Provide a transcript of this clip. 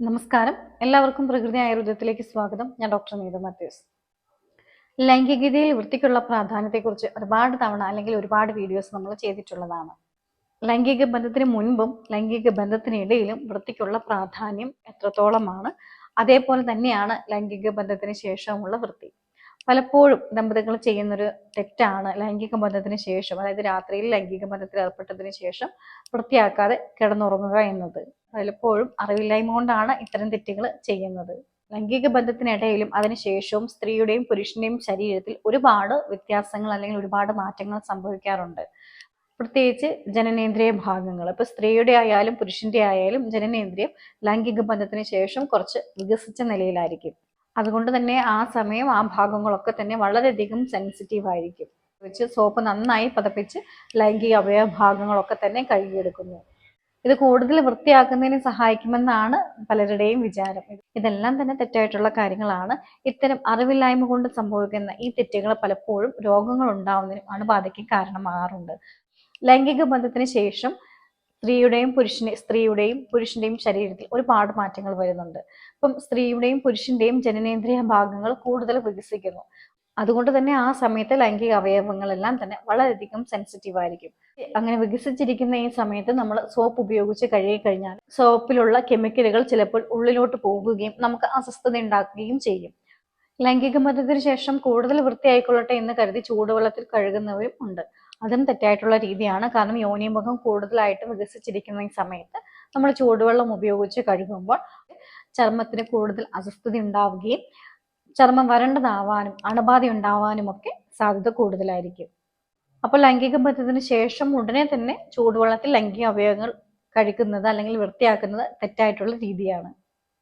നമസ്കാരം. എല്ലാവർക്കും പ്രകൃതി ആയുർവേദത്തിലേക്ക് സ്വാഗതം. ഞാൻ ഡോക്ടർ നീത മാത്യൂസ്. ലൈംഗികതയിൽ വൃത്തിക്കുള്ള പ്രാധാന്യത്തെക്കുറിച്ച് ഒരുപാട് തവണ അല്ലെങ്കിൽ ഒരുപാട് വീഡിയോസ് നമ്മൾ ചെയ്തിട്ടുള്ളതാണ്. ലൈംഗിക ബന്ധത്തിന് മുൻപും ലൈംഗിക ബന്ധത്തിനിടയിലും വൃത്തിക്കുള്ള പ്രാധാന്യം എത്രത്തോളമാണ്? അതേപോലെ തന്നെയാണ് ലൈംഗിക ബന്ധത്തിന് ശേഷമുള്ള വൃത്തി. പലപ്പോഴും ദമ്പതികൾ ചെയ്യുന്നൊരു തെറ്റാണ് ലൈംഗിക ബന്ധത്തിന് ശേഷം അതായത് രാത്രിയിൽ ലൈംഗിക ബന്ധത്തിൽ ഏർപ്പെട്ടതിന് ശേഷം വൃത്തിയാക്കാതെ കിടന്നുറങ്ങുക എന്നത്. പലപ്പോഴും അറിവില്ലായ്മ കൊണ്ടാണ് ഇത്തരം തെറ്റുകൾ ചെയ്യുന്നത്. ലൈംഗിക ബന്ധത്തിനിടയിലും അതിനുശേഷവും സ്ത്രീയുടെയും പുരുഷന്റെയും ശരീരത്തിൽ ഒരുപാട് വ്യത്യാസങ്ങൾ അല്ലെങ്കിൽ ഒരുപാട് മാറ്റങ്ങൾ സംഭവിക്കാറുണ്ട്. പ്രത്യേകിച്ച് ജനനേന്ദ്രിയ ഭാഗങ്ങൾ. ഇപ്പൊ സ്ത്രീയുടെ ആയാലും പുരുഷന്റെ ആയാലും ജനനേന്ദ്രിയം ലൈംഗിക ബന്ധത്തിന് ശേഷം കുറച്ച് വികസിച്ച നിലയിലായിരിക്കും. അതുകൊണ്ട് തന്നെ ആ സമയം ആ ഭാഗങ്ങളൊക്കെ തന്നെ വളരെയധികം സെൻസിറ്റീവ് ആയിരിക്കും. വെച്ച് സോപ്പ് നന്നായി പതപ്പിച്ച് ലൈംഗിക അവയവ ഭാഗങ്ങളൊക്കെ തന്നെ കഴുകിയെടുക്കുന്നു. ഇത് കൂടുതൽ വൃത്തിയാക്കുന്നതിന് സഹായിക്കുമെന്നാണ് പലരുടെയും വിചാരം. ഇതെല്ലാം തന്നെ തെറ്റായിട്ടുള്ള കാര്യങ്ങളാണ്. ഇത്തരം അറിവില്ലായ്മ കൊണ്ട് സംഭവിക്കുന്ന ഈ തെറ്റുകൾ പലപ്പോഴും രോഗങ്ങൾ ഉണ്ടാവുന്നതിനും അണുബാധയ്ക്ക് കാരണമാകാറുണ്ട്. ലൈംഗിക ബന്ധത്തിന് ശേഷം സ്ത്രീയുടെയും പുരുഷനെ സ്ത്രീയുടെയും പുരുഷന്റെയും ശരീരത്തിൽ ഒരുപാട് മാറ്റങ്ങൾ വരുന്നുണ്ട്. അപ്പം സ്ത്രീയുടെയും പുരുഷന്റെയും ജനനേന്ദ്രിയ ഭാഗങ്ങൾ കൂടുതൽ വികസിക്കുന്നു. അതുകൊണ്ട് തന്നെ ആ സമയത്ത് ലൈംഗിക അവയവങ്ങളെല്ലാം തന്നെ വളരെയധികം സെൻസിറ്റീവ് ആയിരിക്കും. അങ്ങനെ വികസിച്ചിരിക്കുന്ന ഈ സമയത്ത് നമ്മൾ സോപ്പ് ഉപയോഗിച്ച് കഴുകി കഴിഞ്ഞാൽ സോപ്പിലുള്ള കെമിക്കലുകൾ ചിലപ്പോൾ ഉള്ളിലോട്ട് പോകുകയും നമുക്ക് അസ്വസ്ഥത ഉണ്ടാക്കുകയും ചെയ്യും. ലൈംഗിക മതത്തിന് ശേഷം കൂടുതൽ വൃത്തിയായിക്കൊള്ളട്ടെ എന്ന് കരുതി ചൂടുവെള്ളത്തിൽ കഴുകുന്നവരും ഉണ്ട്. അതും തെറ്റായിട്ടുള്ള രീതിയാണ്. കാരണം യോനിമുഖം കൂടുതലായിട്ട് വികസിച്ചിരിക്കുന്ന ഈ സമയത്ത് നമ്മൾ ചൂടുവെള്ളം ഉപയോഗിച്ച് കഴുകുമ്പോൾ ചർമ്മത്തിന് കൂടുതൽ അസ്വസ്ഥത ഉണ്ടാവുകയും ചർമ്മം വരണ്ടതാവാനും അണുബാധ ഉണ്ടാവാനും ഒക്കെ സാധ്യത കൂടുതലായിരിക്കും. അപ്പോൾ ലൈംഗിക ബന്ധത്തിന് ശേഷം ഉടനെ തന്നെ ചൂടുവെള്ളത്തിൽ ലൈംഗിക അവയവങ്ങൾ കഴിക്കുന്നത് അല്ലെങ്കിൽ വൃത്തിയാക്കുന്നത് തെറ്റായിട്ടുള്ള രീതിയാണ്.